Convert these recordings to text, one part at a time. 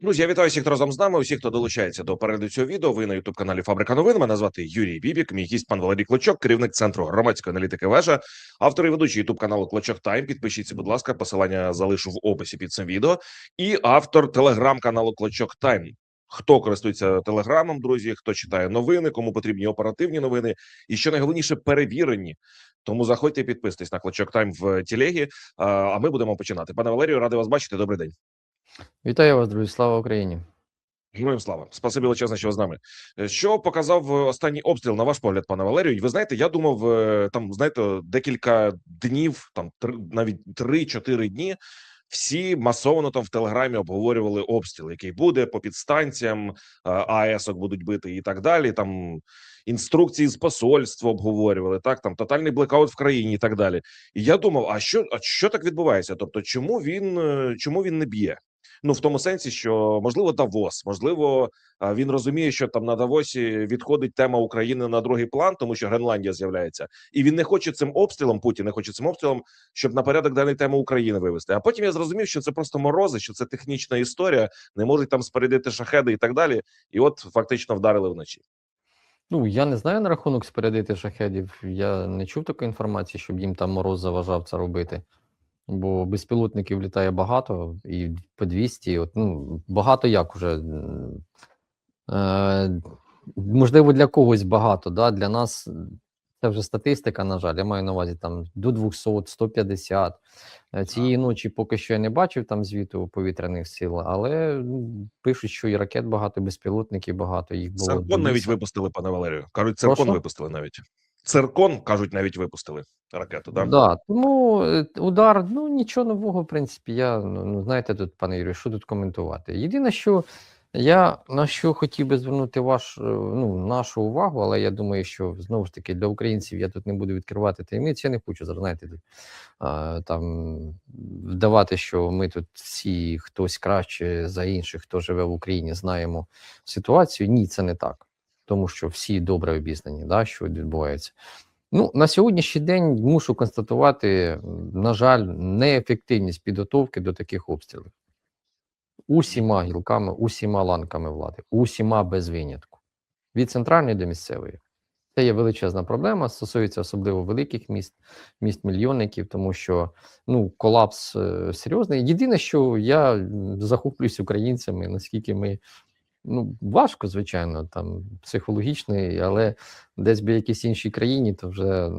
Друзі, я вітаю всіх, разом з нами. Усіх, хто долучається до перегляду цього відео. Ви на youtube каналі Фабрика новин. Мене звати Юрій Бібік. Мій гість пан Валерій Клочок, керівник центру громадської аналітики. Вежа, автор і ведучий youtube каналу Клочок Тайм. Підпишіться, будь ласка, посилання залишу в описі під цим відео. І автор телеграм-каналу Клочок Тайм. Хто користується телеграмом, друзі, хто читає новини, кому потрібні оперативні новини, і що найголовніше перевірені. Тому заходьте, підписуйтесь на Клочок Тайм в телегі. А ми будемо починати. Пане Валерію, радий вас бачити. Добрий день. Вітаю вас, друзі, слава Україні. Героям слава, спасибі величезне, що ви з нами. Е, Що показав е, останній обстріл, на ваш погляд, пане Валерію? Ви знаєте, я думав, е, там знаєте, декілька днів, там три, навіть три-чотири дні. Всі масово там в телеграмі обговорювали обстріл, який буде по підстанціям, АЕСок будуть бити і так далі. Там інструкції з посольства обговорювали. Так, там тотальний блекаут в країні і так далі. І я думав, а що, а що так відбувається? Тобто, чому він чому він не б'є? Ну в тому сенсі, що можливо Давос, можливо, він розуміє, що там на Давосі відходить тема України на другий план, тому що Гренландія з'являється, і він не хоче цим обстрілом. Путін не хоче цим обстрілом, щоб на порядок денний тему України вивести. А потім я зрозумів, що це просто морози, що це технічна історія, не можуть там спередити шахеди і так далі. І от фактично вдарили вночі. Ну, я не знаю на рахунок спередити шахедів. Я не чув такої інформації, щоб їм там мороз заважав це робити. Бо безпілотників літає багато, і по 200, от, ну, багато як уже. Е, можливо, для когось багато, да? для нас це вже статистика, на жаль, я маю на увазі там до 200, 150. Е, Цієї ночі поки що я не бачив там звіту повітряних сил, але ну, пишуть, що і ракет багато, безпілотників багато. Їх було Циркон навіть випустили, пане Валерію. Кажуть, циркон Прошу? випустили навіть. Циркон кажуть, навіть випустили ракету. Да? Да, тому е, удар, ну нічого нового, в принципі, я ну, ну знаєте, тут, пане Юрію, що тут коментувати? Єдине, що я на що хотів би звернути ваш, е, ну, нашу увагу, але я думаю, що знову ж таки для українців я тут не буду відкривати таємниць, я не хочу зараз, знаєте, там вдавати, що ми тут всі хтось краще за інших, хто живе в Україні, знаємо ситуацію. Ні, це не так. Тому що всі добре обізнані, да, що відбувається. Ну, на сьогоднішній день мушу констатувати, на жаль, неефективність підготовки до таких обстрілів. Усіма гілками, усіма ланками влади, усіма без винятку. Від центральної до місцевої. Це є величезна проблема, стосується особливо великих міст, міст мільйонників, тому що ну, колапс е, серйозний. Єдине, що я захоплююсь українцями, наскільки ми ну, важко, звичайно, там психологічний, але десь би якійсь іншій країні, то вже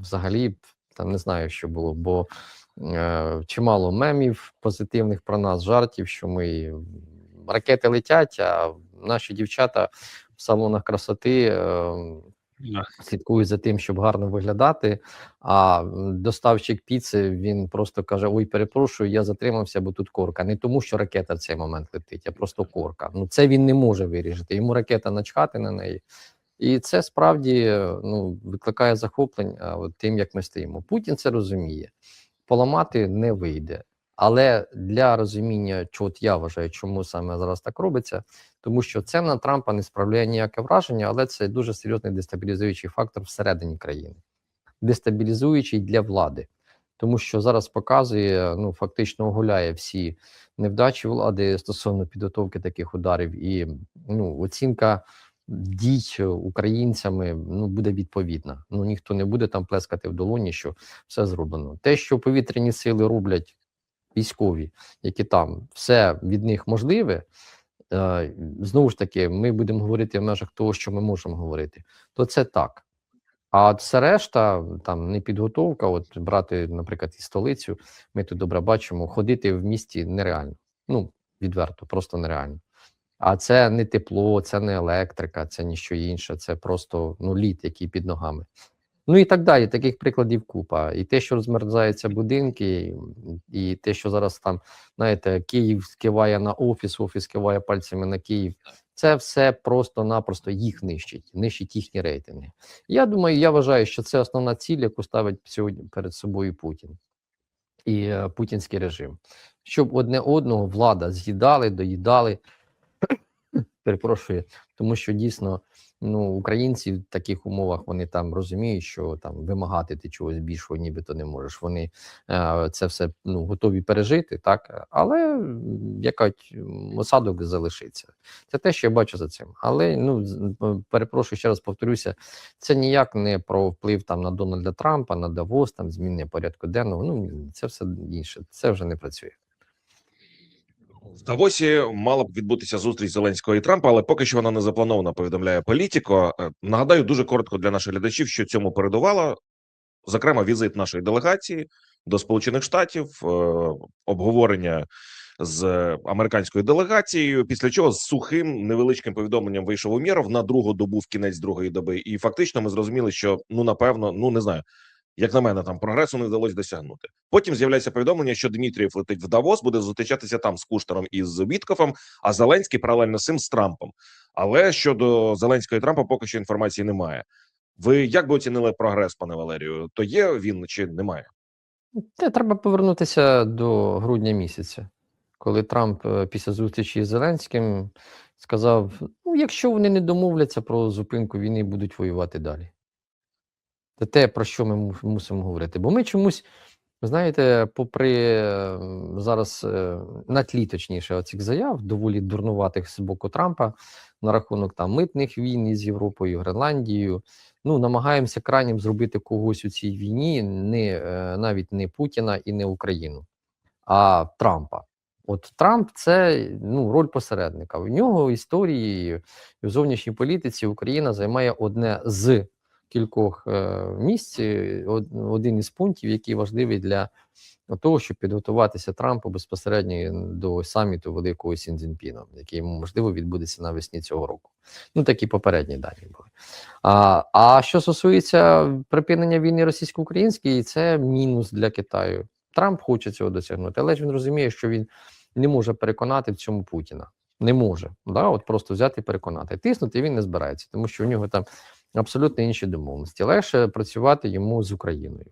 взагалі там не знаю, що було, бо е, чимало мемів позитивних про нас, жартів, що ми ракети летять, а наші дівчата в салонах красоти. Е, слідкують за тим, щоб гарно виглядати. А доставщик піци він просто каже: Ой, перепрошую, я затримався, бо тут корка. Не тому, що ракета в цей момент летить, а просто корка. Ну це він не може вирішити. Йому ракета начхати на неї. І це справді ну, викликає захоплення тим, як ми стоїмо. Путін це розуміє. Поламати не вийде. Але для розуміння, що от я вважаю, чому саме зараз так робиться, тому що це на Трампа не справляє ніяке враження, але це дуже серйозний дестабілізуючий фактор всередині країни, дестабілізуючий для влади, тому що зараз показує, ну фактично оголяє всі невдачі влади стосовно підготовки таких ударів, і ну оцінка дій українцями ну буде відповідна. Ну ніхто не буде там плескати в долоні, що все зроблено. Те, що повітряні сили роблять військові, які там все від них можливе. Е, знову ж таки, ми будемо говорити в межах того, що ми можемо говорити, то це так. А все решта, там не підготовка, от брати, наприклад, і столицю, ми тут добре бачимо, ходити в місті нереально. Ну, відверто, просто нереально. А це не тепло, це не електрика, це ніщо інше, це просто ну, лід, який під ногами. Ну і так далі. Таких прикладів купа. І те, що розмерзаються будинки, і те, що зараз там, знаєте, Київ киває на офіс, офіс киває пальцями на Київ. Це все просто-напросто їх нищить, нищить їхні рейтинги. Я думаю, я вважаю, що це основна ціль, яку ставить сьогодні перед собою Путін і е, путінський режим, щоб одне одного влада з'їдали, доїдали, Перепрошую, тому що дійсно ну, українці в таких умовах вони там розуміють, що там вимагати ти чогось більшого, нібито не можеш. Вони е, це все ну, готові пережити, так але м, якась осадок залишиться. Це те, що я бачу за цим. Але ну перепрошую ще раз повторюся, це ніяк не про вплив там на Дональда Трампа, на Давос, там зміни порядку денного. Ну це все інше. Це вже не працює. В Давосі мала б відбутися зустріч Зеленського і Трампа, але поки що вона не запланована. Повідомляє Політіко. Е, Нагадаю дуже коротко для наших глядачів, що цьому передувало, зокрема, візит нашої делегації до Сполучених Штатів, е, обговорення з американською делегацією. Після чого з сухим невеличким повідомленням вийшов Умєров на другу добу в кінець другої доби. І фактично ми зрозуміли, що ну напевно, ну не знаю. Як на мене, там прогресу не вдалося досягнути. Потім з'являється повідомлення, що Дмитрієв летить в Давос, буде зустрічатися там з Куштером і з Віткофом, а Зеленський паралельно з цим з Трампом. Але щодо Зеленського і Трампа, поки що інформації немає. Ви як би оцінили прогрес, пане Валерію? То є він чи немає? Те треба повернутися до грудня місяця, коли Трамп е, після зустрічі з Зеленським сказав: ну, якщо вони не домовляться про зупинку війни, будуть воювати далі. Це те, про що ми мусимо говорити. Бо ми чомусь, знаєте, попри е, зараз е, на тлі, точніше, оцих заяв, доволі дурнуватих з боку Трампа на рахунок там митних війн із Європою, Гренландією. Ну, намагаємося крайнім зробити когось у цій війні, не е, навіть не Путіна і не Україну, а Трампа. От Трамп це ну, роль посередника. В нього в історії в зовнішній політиці Україна займає одне з кількох е, місць, один із пунктів, який важливий для того, щоб підготуватися Трампу безпосередньо до саміту великого з Сінзінпіном, який можливо відбудеться навесні цього року. Ну такі попередні дані були. А, а що стосується припинення війни російсько-української, це мінус для Китаю. Трамп хоче цього досягнути, але ж він розуміє, що він не може переконати в цьому Путіна. Не може, да, от просто взяти і переконати. Тиснути він не збирається, тому що у нього там абсолютно інші домовленості. Легше працювати йому з Україною,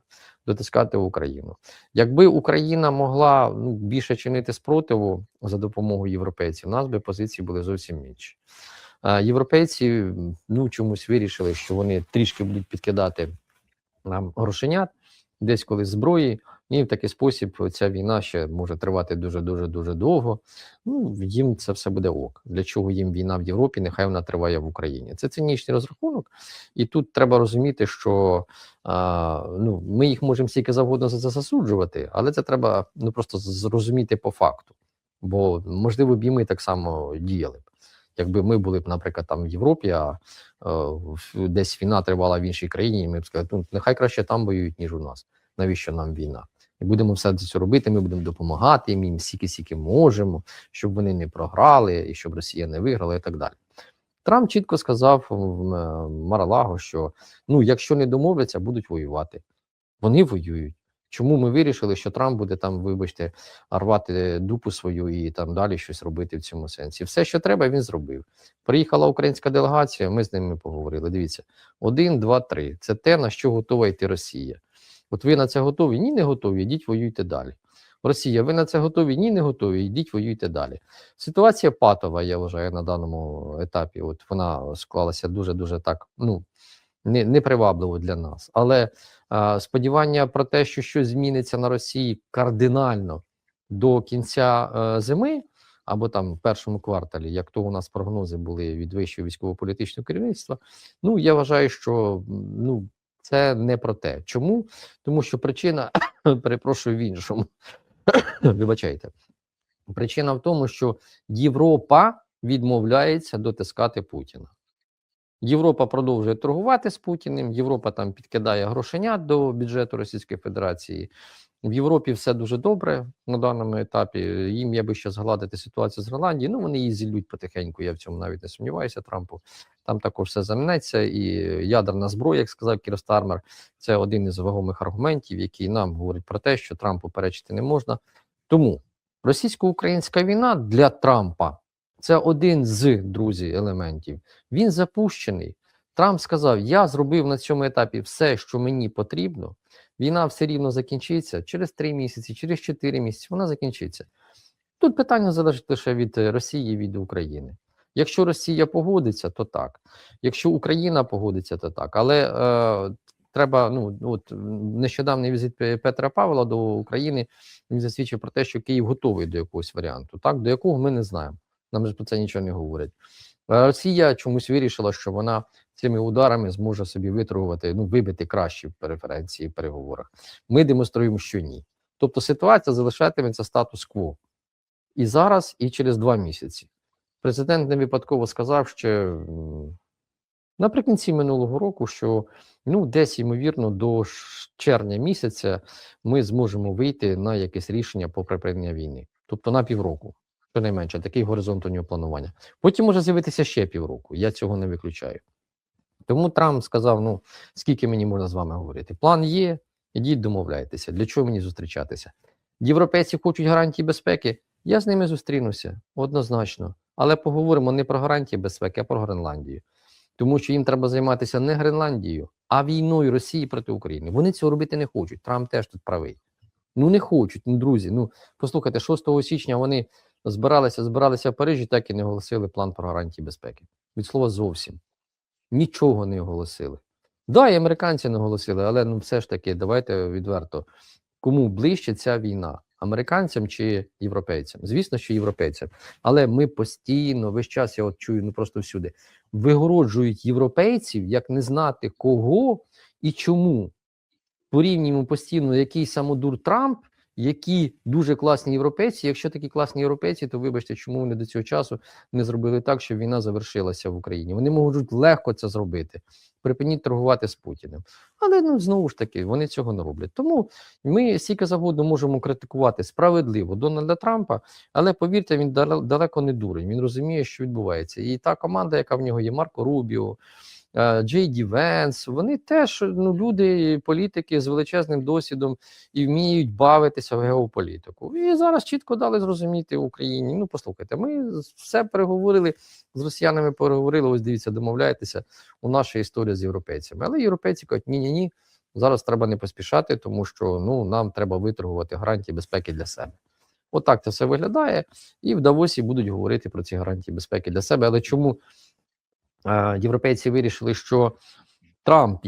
дотискати Україну. Якби Україна могла ну, більше чинити спротиву за допомогою європейців, у нас би позиції були зовсім інші. Європейці ну чомусь вирішили, що вони трішки будуть підкидати нам грошенят, десь колись зброї, і в такий спосіб ця війна ще може тривати дуже дуже дуже довго. Ну їм це все буде ок. Для чого їм війна в Європі? Нехай вона триває в Україні. Це цинічний розрахунок, і тут треба розуміти, що а, ну ми їх можемо стільки завгодно за це засуджувати, але це треба ну просто зрозуміти по факту. Бо можливо б і ми так само діяли б. Якби ми були б, наприклад, там в Європі, а е, десь війна тривала в іншій країні, і ми б сказали, ну нехай краще там воюють, ніж у нас. Навіщо нам війна? І будемо все це робити. Ми будемо допомагати їм, їм стільки, скільки можемо, щоб вони не програли і щоб Росія не виграла, і так далі. Трамп чітко сказав Маралаго, що ну, якщо не домовляться, будуть воювати. Вони воюють. Чому ми вирішили, що Трамп буде там, вибачте, рвати дупу свою і там далі щось робити в цьому сенсі? Все, що треба, він зробив. Приїхала українська делегація, ми з ними поговорили. Дивіться, один, два, три. Це те, на що готова йти Росія. От ви на це готові? Ні, не готові. Йдіть, воюйте далі. Росія, ви на це готові? Ні, не готові. Йдіть, воюйте далі. Ситуація патова, я вважаю, на даному етапі. От вона склалася дуже дуже так. Ну не, непривабливо для нас. Але а, сподівання про те, що щось зміниться на Росії кардинально до кінця е, зими, або там в першому кварталі, як то у нас прогнози були від вищого військово-політичного керівництва. Ну я вважаю, що ну це не про те. Чому? Тому що причина, перепрошую в іншому. Вибачайте. Причина в тому, що Європа відмовляється дотискати Путіна. Європа продовжує торгувати з Путіним. Європа там підкидає грошенят до бюджету Російської Федерації. В Європі все дуже добре на даному етапі. Їм я би ще згладити ситуацію з Гренландією. Ну вони її зілють потихеньку. Я в цьому навіть не сумніваюся. Трампу там також все замнеться. І ядерна зброя, як сказав Кір Стармер, це один із вагомих аргументів, який нам говорить про те, що Трампу перечити не можна. Тому російсько-українська війна для Трампа це один з друзі елементів. Він запущений. Трамп сказав: Я зробив на цьому етапі все, що мені потрібно. Війна все рівно закінчиться через три місяці, через чотири місяці. Вона закінчиться. Тут питання залежить лише від е, Росії, від України. Якщо Росія погодиться, то так. Якщо Україна погодиться, то так. Але е, треба. Ну от нещодавний візит Петра Павла до України він засвідчив про те, що Київ готовий до якогось варіанту, так до якого ми не знаємо. Нам же про це нічого не говорять. Росія чомусь вирішила, що вона цими ударами зможе собі виторгувати, ну вибити кращі преференції в переговорах. Ми демонструємо, що ні. Тобто ситуація залишатиметься статус-кво і зараз, і через два місяці. Президент не випадково сказав ще наприкінці минулого року, що ну десь ймовірно до червня місяця ми зможемо вийти на якесь рішення по припинення війни, тобто на півроку, щонайменше такий горизонт у нього планування. Потім може з'явитися ще півроку. Я цього не виключаю. Тому Трамп сказав: ну скільки мені можна з вами говорити? План є, ідіть домовляйтеся. Для чого мені зустрічатися? Європейці хочуть гарантії безпеки. Я з ними зустрінуся однозначно. Але поговоримо не про гарантії безпеки, а про Гренландію. Тому що їм треба займатися не Гренландією, а війною Росії проти України. Вони цього робити не хочуть. Трамп теж тут правий. Ну не хочуть, ну друзі. Ну послухайте, 6 січня вони збиралися, збиралися в Парижі, так і не оголосили план про гарантії безпеки. Від слова зовсім нічого не оголосили. Да, і американці не оголосили, але ну все ж таки, давайте відверто. Кому ближче ця війна? Американцям чи європейцям? Звісно, що європейцям. Але ми постійно, весь час я от чую, ну просто всюди, вигороджують європейців, як не знати кого і чому. Порівнюємо постійно, який самодур Трамп, які дуже класні європейці. Якщо такі класні європейці, то вибачте, чому вони до цього часу не зробили так, щоб війна завершилася в Україні. Вони можуть легко це зробити. Припиніть торгувати з Путіним. Але ну знову ж таки вони цього не роблять. Тому ми стільки завгодно можемо критикувати справедливо Дональда Трампа, але повірте, він дале- далеко не дурень. Він розуміє, що відбувається. І та команда, яка в нього є, Марко Рубіо. Джей Ді Венс, вони теж ну, люди, політики з величезним досвідом і вміють бавитися в геополітику. І зараз чітко дали зрозуміти Україні. Ну, послухайте, ми все переговорили з росіянами, переговорили. Ось дивіться, домовляєтеся у наша історія з європейцями. Але європейці кажуть, ні, ні, ні. Зараз треба не поспішати, тому що ну нам треба виторгувати гарантії безпеки для себе. Отак це все виглядає, і в Давосі будуть говорити про ці гарантії безпеки для себе. Але чому європейці вирішили, що Трамп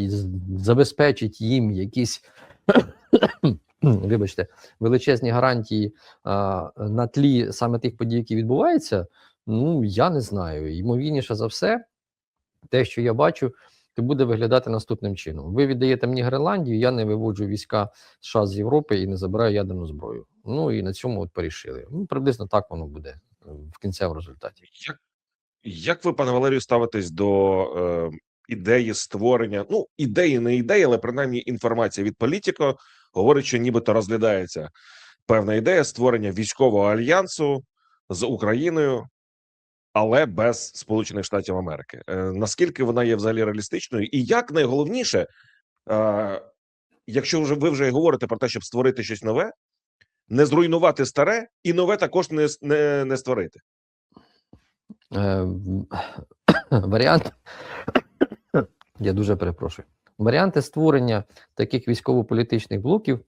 забезпечить їм якісь вибачте, величезні гарантії а, на тлі саме тих подій, які відбуваються, ну я не знаю. Ймовірніше за все, те, що я бачу, то буде виглядати наступним чином: ви віддаєте мені Гренландію, я не виводжу війська США з Європи і не забираю ядерну зброю. Ну і на цьому от порішили. Ну приблизно так воно буде е, в кінцевому результаті. Як, як ви, пане Валерію, ставитесь до е, ідеї створення? Ну, ідеї не ідеї, але принаймні інформація від політико говорить, що нібито розглядається певна ідея створення військового альянсу з Україною, але без Сполучених Штатів Америки. Е, наскільки вона є взагалі реалістичною, і як найголовніше, е, якщо вже ви вже говорите про те, щоб створити щось нове, не зруйнувати старе, і нове також не, не, не створити. Е, варіант. Я дуже перепрошую. Варіанти створення таких військово-політичних блоків,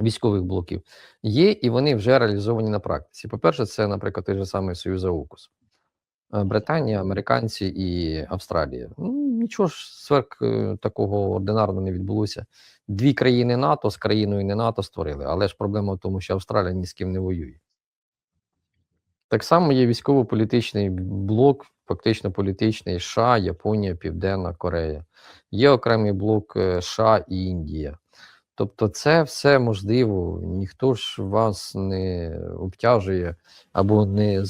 військових блоків, є, і вони вже реалізовані на практиці. По-перше, це, наприклад, той же самий Союз АУКУС. Е, Британія, американці і Австралія. Ну, нічого ж сверх е, такого ординарного не відбулося. Дві країни НАТО з країною не НАТО створили, але ж проблема в тому, що Австралія ні з ким не воює. Так само є військово-політичний блок, фактично політичний США, Японія, Південна Корея. Є окремий блок е, США і Індія. Тобто, це все можливо. Ніхто ж вас не обтяжує або не,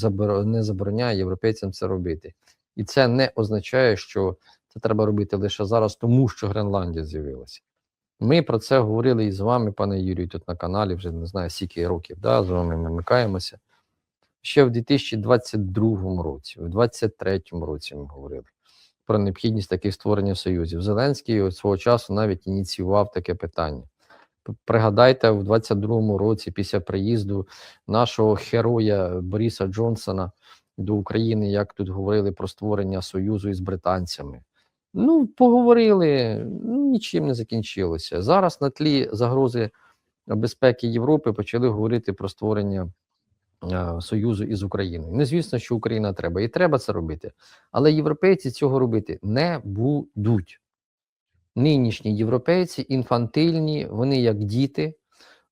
не забороняє європейцям це робити. І це не означає, що це треба робити лише зараз, тому що Гренландія з'явилася. Ми про це говорили і з вами, пане Юрію, тут на каналі, вже не знаю, скільки років, да, з вами ми микаємося. Ще в 2022 році, в 2023 році ми говорили про необхідність таких створення союзів. Зеленський свого часу навіть ініціював таке питання. Пригадайте, в 22-му році, після приїзду нашого героя Бориса Джонсона до України, як тут говорили про створення союзу із британцями. Ну, поговорили, ну, нічим не закінчилося. Зараз на тлі загрози безпеки Європи почали говорити про створення союзу із Україною. Ну, звісно, що Україна треба, і треба це робити. Але європейці цього робити не будуть. Нинішні європейці інфантильні, вони як діти.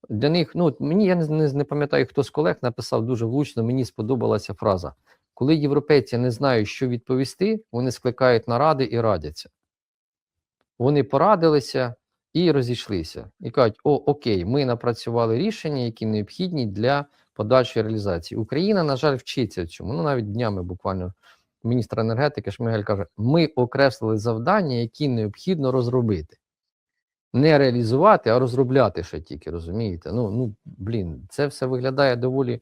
Для них, ну мені я не, не, пам'ятаю, хто з колег написав дуже влучно. Мені сподобалася фраза: коли європейці не знають, що відповісти, вони скликають наради і радяться. Вони порадилися і розійшлися. І кажуть: о, окей, ми напрацювали рішення, які необхідні для подальшої реалізації. Україна, на жаль, вчиться цьому. Ну навіть днями буквально міністр енергетики Шмигель каже: ми окреслили завдання, які необхідно розробити. Не реалізувати, а розробляти ще тільки, розумієте? Ну, ну блін, це все виглядає доволі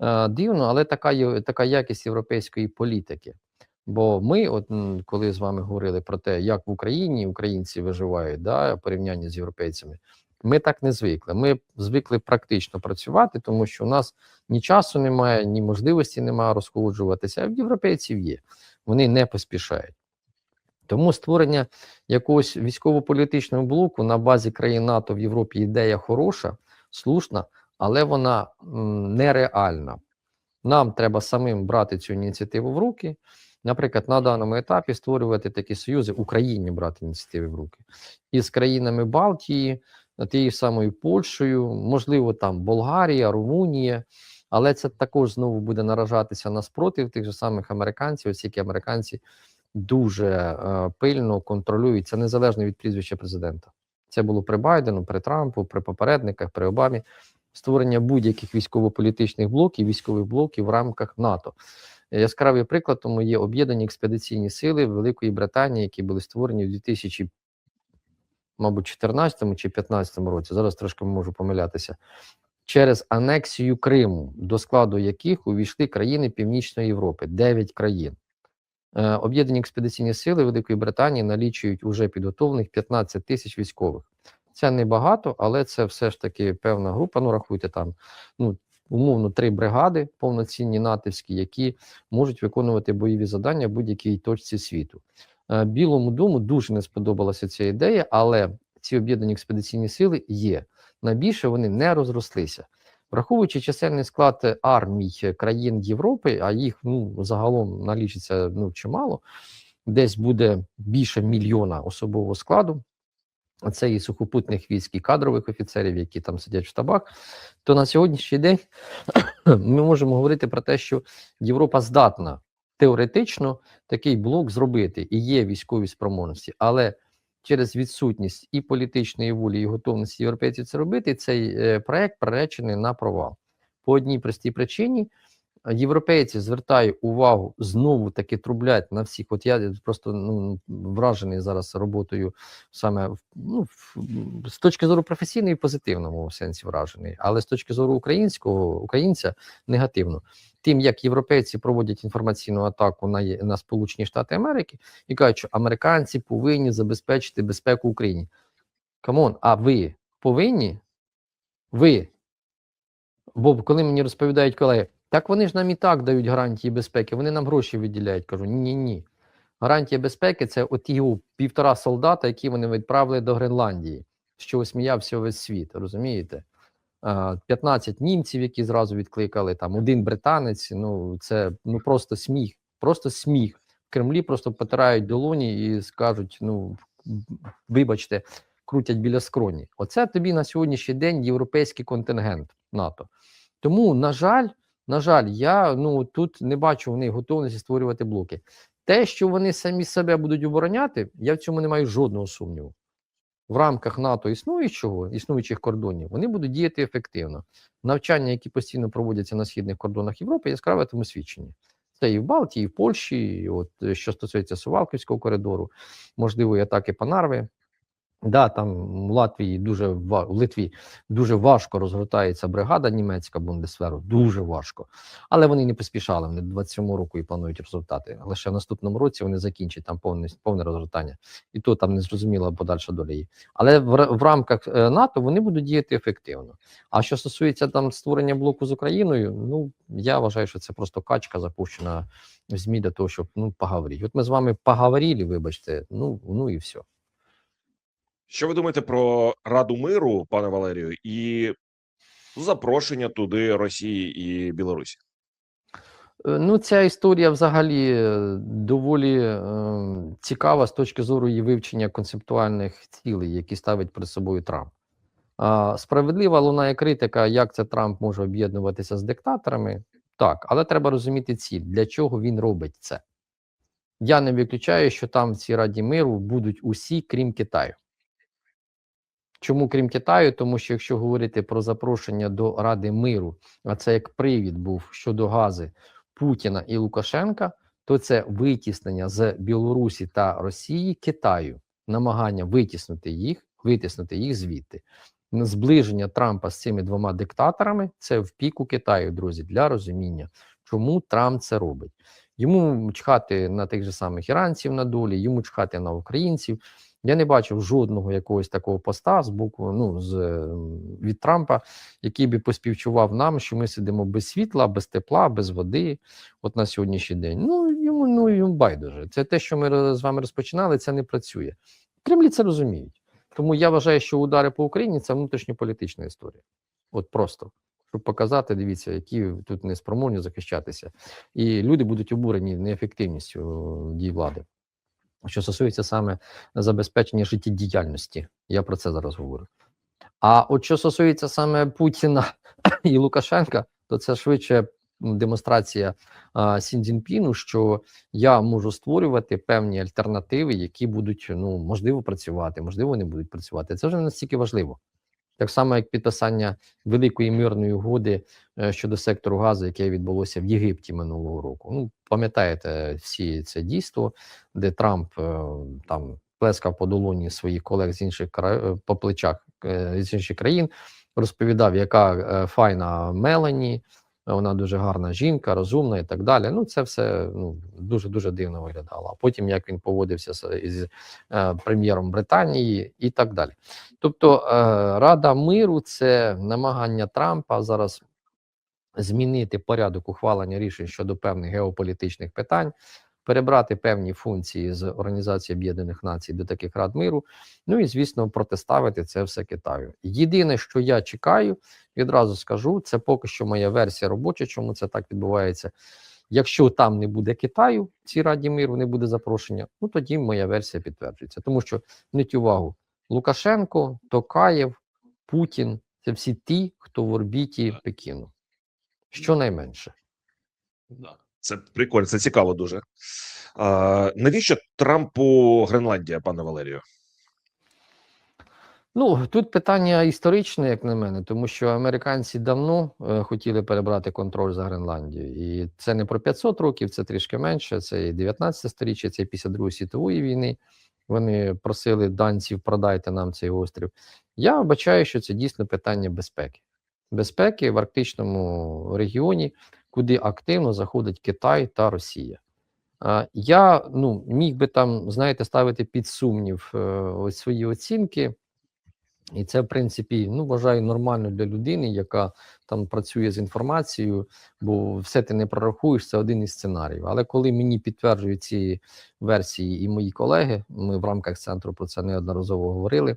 е, дивно, але така, така якість європейської політики. Бо ми, от коли з вами говорили про те, як в Україні українці виживають, да, в порівнянні з європейцями, ми так не звикли. Ми звикли практично працювати, тому що у нас ні часу немає, ні можливості немає розхолоджуватися, а в європейців є. Вони не поспішають. Тому створення якогось військово-політичного блоку на базі країн НАТО в Європі ідея хороша, слушна, але вона нереальна. Нам треба самим брати цю ініціативу в руки. Наприклад, на даному етапі створювати такі союзи Україні брати ініціативи в руки із країнами Балтії, тією самою Польщею, можливо, там Болгарія, Румунія. Але це також знову буде наражатися на спротив тих же самих американців, оскільки американці дуже е, пильно контролюють це незалежно від прізвища президента. Це було при Байдену, при Трампу, при попередниках, при Обамі. Створення будь-яких військово-політичних блоків, військових блоків в рамках НАТО. Яскравий приклад тому є об'єднані експедиційні сили Великої Британії, які були створені в 2000, мабуть, 14 чи 15 році. Зараз трошки можу помилятися. Через анексію Криму, до складу яких увійшли країни Північної Європи, 9 країн. Е, Об'єднані експедиційні сили Великої Британії налічують уже підготовлених 15 тисяч військових. Це небагато, але це все ж таки певна група. Ну, рахуйте там, ну умовно, три бригади повноцінні натівські, які можуть виконувати бойові завдання в будь-якій точці світу. Е, Білому дому дуже не сподобалася ця ідея, але ці об'єднані експедиційні сили є. Найбільше вони не розрослися. Враховуючи чисельний склад армій країн Європи, а їх ну загалом налічиться ну чимало, десь буде більше мільйона особового складу. Це і сухопутних військ, і кадрових офіцерів, які там сидять в штабах. То на сьогоднішній день ми можемо говорити про те, що Європа здатна теоретично такий блок зробити, і є військові спроможності, але через відсутність і політичної волі, і готовності європейців це робити, цей е, проект приречений на провал. По одній простій причині європейці звертають увагу знову таки трублять на всіх. От я просто ну, вражений зараз роботою саме ну, з точки зору професійної і позитивному сенсі вражений, але з точки зору українського українця негативно. Тим, як європейці проводять інформаційну атаку на, на Сполучені Штати Америки і кажуть, що американці повинні забезпечити безпеку Україні. Камон, а ви повинні? Ви. Бо коли мені розповідають колеги, так вони ж нам і так дають гарантії безпеки, вони нам гроші виділяють. Кажу, ні, ні. Гарантія безпеки це от його півтора солдата, які вони відправили до Гренландії, чого сміявся весь світ, розумієте? 15 німців, які зразу відкликали, там один британець. Ну це ну просто сміх, просто сміх. В Кремлі просто потирають долоні і скажуть: ну вибачте, крутять біля скроні. Оце тобі на сьогоднішній день європейський контингент НАТО. Тому, на жаль, на жаль, я ну тут не бачу в них готовності створювати блоки. Те, що вони самі себе будуть обороняти, я в цьому не маю жодного сумніву. В рамках НАТО існуючого, існуючих кордонів, вони будуть діяти ефективно. Навчання, які постійно проводяться на східних кордонах Європи, яскраве тому свідчення. Це і в Балтії, і в Польщі, і от е, що стосується Сувалківського коридору, можливо, і атаки по Нарви. Да, там в Латвії дуже в Литві дуже важко розгортається бригада німецька Бундесверу, дуже важко. Але вони не поспішали. Вони до 27 року і планують результати. Лише в наступному році вони закінчать там повне повне розгортання, і то там не зрозуміла подальша доля її. Але в, в рамках е, НАТО вони будуть діяти ефективно. А що стосується там створення блоку з Україною, ну я вважаю, що це просто качка запущена в ЗМІ для того, щоб ну поговорити. От ми з вами поговорили, вибачте, ну ну і все. Що ви думаєте про Раду миру, пане Валерію, і запрошення туди Росії і Білорусі? Е, Ну, ця історія взагалі е, доволі е, цікава з точки зору її вивчення концептуальних цілей, які ставить перед собою Трамп. А, справедлива лунає критика, як це Трамп може об'єднуватися з диктаторами. Так, але треба розуміти ціль, для чого він робить це. Я не виключаю, що там в цій Раді миру будуть усі, крім Китаю. Чому крім Китаю? Тому що якщо говорити про запрошення до Ради миру, а це як привід був щодо гази Путіна і Лукашенка, то це витіснення з Білорусі та Росії Китаю, намагання витіснити їх, витіснити їх звідти. Зближення Трампа з цими двома диктаторами це в піку Китаю, друзі, для розуміння, чому Трамп це робить. Йому чхати на тих же самих іранців на долі, йому чхати на українців. Я не бачив жодного якогось такого поста з боку ну, з, ем, від Трампа, який би поспівчував нам, що ми сидимо без світла, без тепла, без води. От на сьогоднішній день. Ну йому ну йому байдуже. Це те, що ми з вами розпочинали, це не працює. Кремлі це розуміють. Тому я вважаю, що удари по Україні це внутрішньополітична історія. От просто. Щоб показати, дивіться, які тут не спроможні захищатися. І люди будуть обурені неефективністю дій влади. Що стосується саме забезпечення життєдіяльності, я про це зараз говорю. А от що стосується саме Путіна і Лукашенка, то це швидше демонстрація а, Сін Цзіньпіну, що я можу створювати певні альтернативи, які будуть ну можливо працювати, можливо, не будуть працювати. Це вже не настільки важливо. Так само, як підписання великої мирної угоди е, щодо сектору газу, яке відбулося в Єгипті минулого року. Ну, пам'ятаєте всі це дійство, де Трамп е, там плескав по долоні своїх колег з інших кра... е, по плечах з інших країн, розповідав, яка файна Мелані, вона дуже гарна жінка, розумна і так далі. Ну, це все ну, дуже дуже дивно виглядало. А потім як він поводився із е, прем'єром Британії і так далі. Тобто, е, Рада миру це намагання Трампа зараз змінити порядок ухвалення рішень щодо певних геополітичних питань, перебрати певні функції з Організації Об'єднаних Націй до таких рад миру. Ну і звісно, протиставити це все Китаю. Єдине, що я чекаю, відразу скажу, це поки що моя версія робоча, чому це так відбувається. Якщо там не буде Китаю, цій раді миру не буде запрошення, ну тоді моя версія підтверджується. Тому що зверніть увагу, Лукашенко, Токаєв, Путін це всі ті, хто в орбіті Пекіну. Щонайменше. Це прикольно, це цікаво дуже. А, навіщо Трампу Гренландія, пане Валерію? Ну, тут питання історичне, як на мене, тому що американці давно е, хотіли перебрати контроль за Гренландією. І це не про 500 років, це трішки менше. Це і 19 сторіччя, це після Другої світової війни. Вони просили данців, продайте нам цей острів. Я вбачаю, що це дійсно питання безпеки. Безпеки в арктичному регіоні, куди активно заходить Китай та Росія. Я ну, міг би там, знаєте, ставити під сумнів е, ось свої оцінки. І це, в принципі, ну вважаю нормально для людини, яка там працює з інформацією, бо все ти не прорахуєш, це один із сценаріїв. Але коли мені підтверджують ці версії і мої колеги, ми в рамках центру про це неодноразово говорили.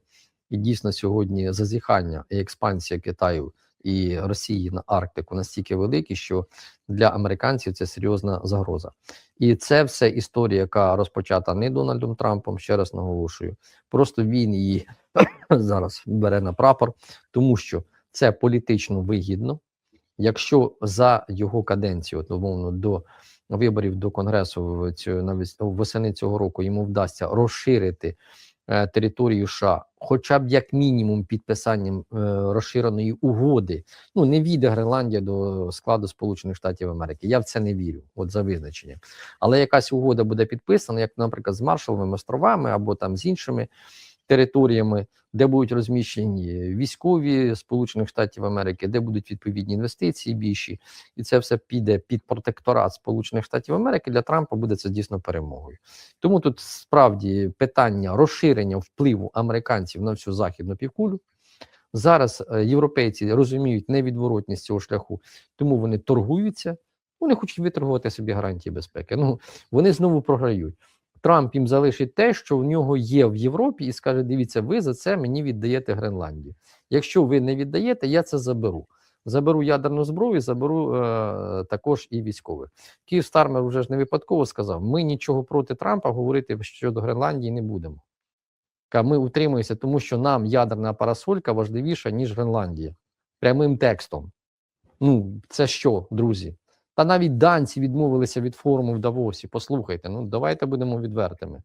І дійсно сьогодні зазіхання і експансія Китаю і Росії на Арктику настільки великі, що для американців це серйозна загроза. І це все історія, яка розпочата не Дональдом Трампом, ще раз наголошую. Просто він її зараз бере на прапор, тому що це політично вигідно. Якщо за його каденцію, от, умовно, до виборів до конгресу в цю навес- восени цього року йому вдасться розширити е, територію США, хоча б як мінімум підписанням е, розширеної угоди, ну не війде Гренландія до складу Сполучених Штатів Америки. Я в це не вірю, от за визначенням. Але якась угода буде підписана, як, наприклад, з Маршаловими островами або там з іншими територіями, де будуть розміщені військові Сполучених Штатів Америки, де будуть відповідні інвестиції більші, і це все піде під протекторат Сполучених Штатів Америки. Для Трампа буде це дійсно перемогою. Тому тут справді питання розширення впливу американців на всю західну півкулю. Зараз е, європейці розуміють невідворотність цього шляху, тому вони торгуються. Вони хочуть виторгувати собі гарантії безпеки. Ну вони знову програють. Трамп їм залишить те, що в нього є в Європі, і скаже: дивіться, ви за це мені віддаєте Гренландію. Якщо ви не віддаєте, я це заберу. Заберу ядерну зброю, заберу е, також і військових. Київ Стармер вже ж не випадково сказав: ми нічого проти Трампа говорити щодо Гренландії не будемо. Ми утримуємося, тому що нам ядерна парасолька важливіша, ніж Гренландія. Прямим текстом. Ну, це що, друзі? Та навіть данці відмовилися від форуму в Давосі. Послухайте, ну давайте будемо відвертими.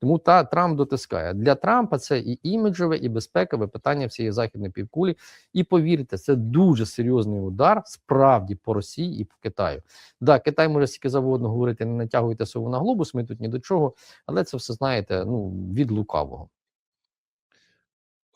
Тому та Трамп дотискає. Для Трампа це і іміджове, і безпекове питання всієї західної півкулі. І повірте, це дуже серйозний удар справді по Росії і по Китаю. Да, Китай може скільки завгодно говорити, не натягуйте сову на глобус, ми тут ні до чого, але це все знаєте ну від лукавого.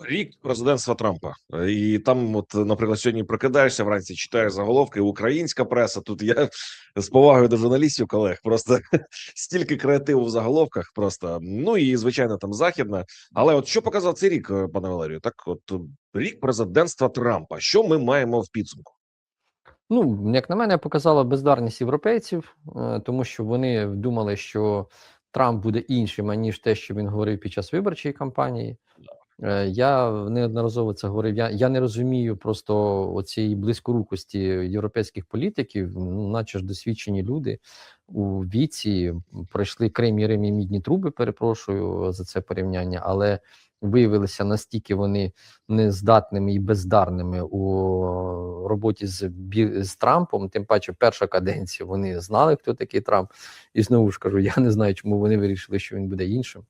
Рік президентства Трампа, Е, і там, от, наприклад, сьогодні прокидаєшся вранці, читаєш заголовки. Українська преса. Тут я з повагою до журналістів, колег, просто стільки креативу в заголовках. Просто ну і звичайно, там західна. Але от що показав цей рік, е, пане Валерію? Так, от е, рік президентства Трампа. Що ми маємо в підсумку? Ну, як на мене, показала бездарність європейців, тому що вони думали, що Трамп буде іншим, аніж те, що він говорив під час виборчої кампанії. Е, Я неодноразово це говорив. Я, я не розумію просто оцієї близькорукості європейських політиків, ну, наче ж досвідчені люди у віці пройшли Крим і Рим і мідні труби. Перепрошую за це порівняння, але виявилися настільки вони нездатними і бездарними у роботі з, з Трампом. Тим паче, перша каденція вони знали, хто такий Трамп. І знову ж кажу, я не знаю, чому вони вирішили, що він буде іншим.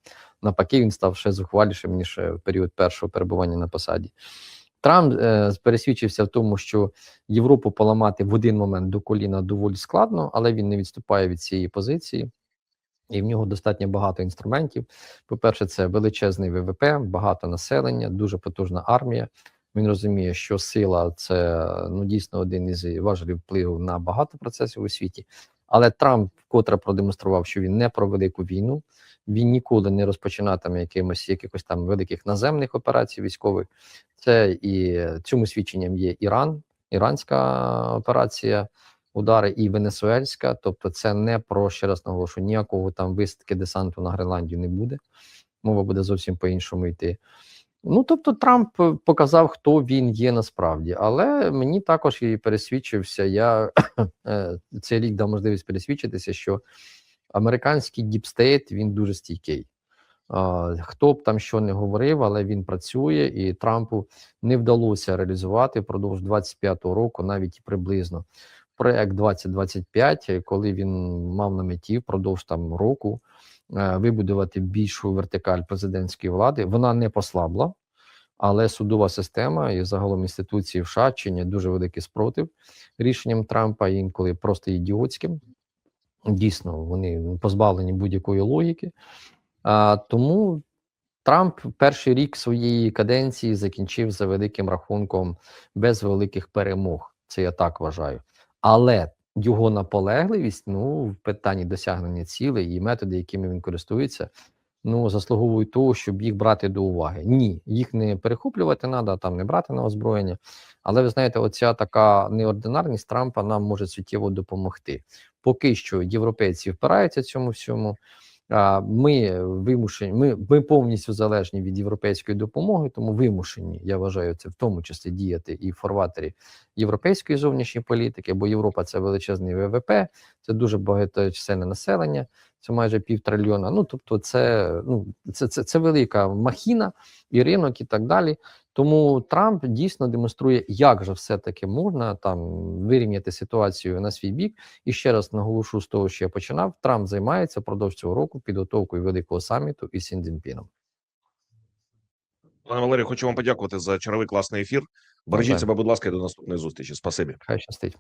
Навпаки, він став ще зухвалішим ніж е, в період першого перебування на посаді. Трамп е, пересвідчився в тому, що Європу поламати в один момент до коліна доволі складно, але він не відступає від цієї позиції. І в нього достатньо багато інструментів. По-перше, це величезний ВВП, багато населення, дуже потужна армія. Він розуміє, що сила це ну дійсно один із важелів впливу на багато процесів у світі. Але Трамп вкотре продемонстрував, що він не про велику війну. Він ніколи не розпочинатиме якимось якихось там великих наземних операцій військових. Це і цьому свідченням є Іран, іранська операція, удари і Венесуельська. Тобто, це не про ще раз наголошую, ніякого там висадки десанту на Гренландію не буде. Мова буде зовсім по-іншому йти. Ну, тобто, Трамп показав, хто він є насправді, але мені також і пересвідчився. Я е, цей рік дав можливість пересвідчитися, що американський діпстейт він дуже стійкий. Хто б там що не говорив, але він працює, і Трампу не вдалося реалізувати впродовж 25-го року, навіть і приблизно проект 2025, коли він мав на меті впродовж там року е, вибудувати більшу вертикаль президентської влади. Вона не послабла, але судова система і загалом інституції в США дуже великий спротив рішенням Трампа, інколи просто ідіотським. Дійсно, вони позбавлені будь-якої логіки. А, тому Трамп перший рік своєї каденції закінчив за великим рахунком без великих перемог. Це я так вважаю. Але його наполегливість ну, в питанні досягнення цілей і методи, якими він користується, ну заслуговують того, щоб їх брати до уваги. Ні, їх не перехоплювати треба, там не брати на озброєння. Але ви знаєте, оця така неординарність Трампа нам може суттєво допомогти. Поки що європейці впираються цьому всьому. Ми вимушені, ми, ми повністю залежні від європейської допомоги, тому вимушені, я вважаю, це в тому числі діяти і в форватері європейської зовнішньої політики, бо Європа це величезний ВВП, це дуже багаточисленне населення, це майже півтрильйона. Ну тобто, це ну це, це, це велика махіна і ринок, і так далі. Тому Трамп дійсно демонструє, як же все-таки можна там вирівняти ситуацію на свій бік. І ще раз наголошу з того, що я починав. Трамп займається впродовж цього року підготовкою великого саміту із Сін Цзіньпіном. Пане Валерію, хочу вам подякувати за черговий класний ефір. Бережіть себе, будь ласка, і до наступної зустрічі. Спасибі. Хай щастить.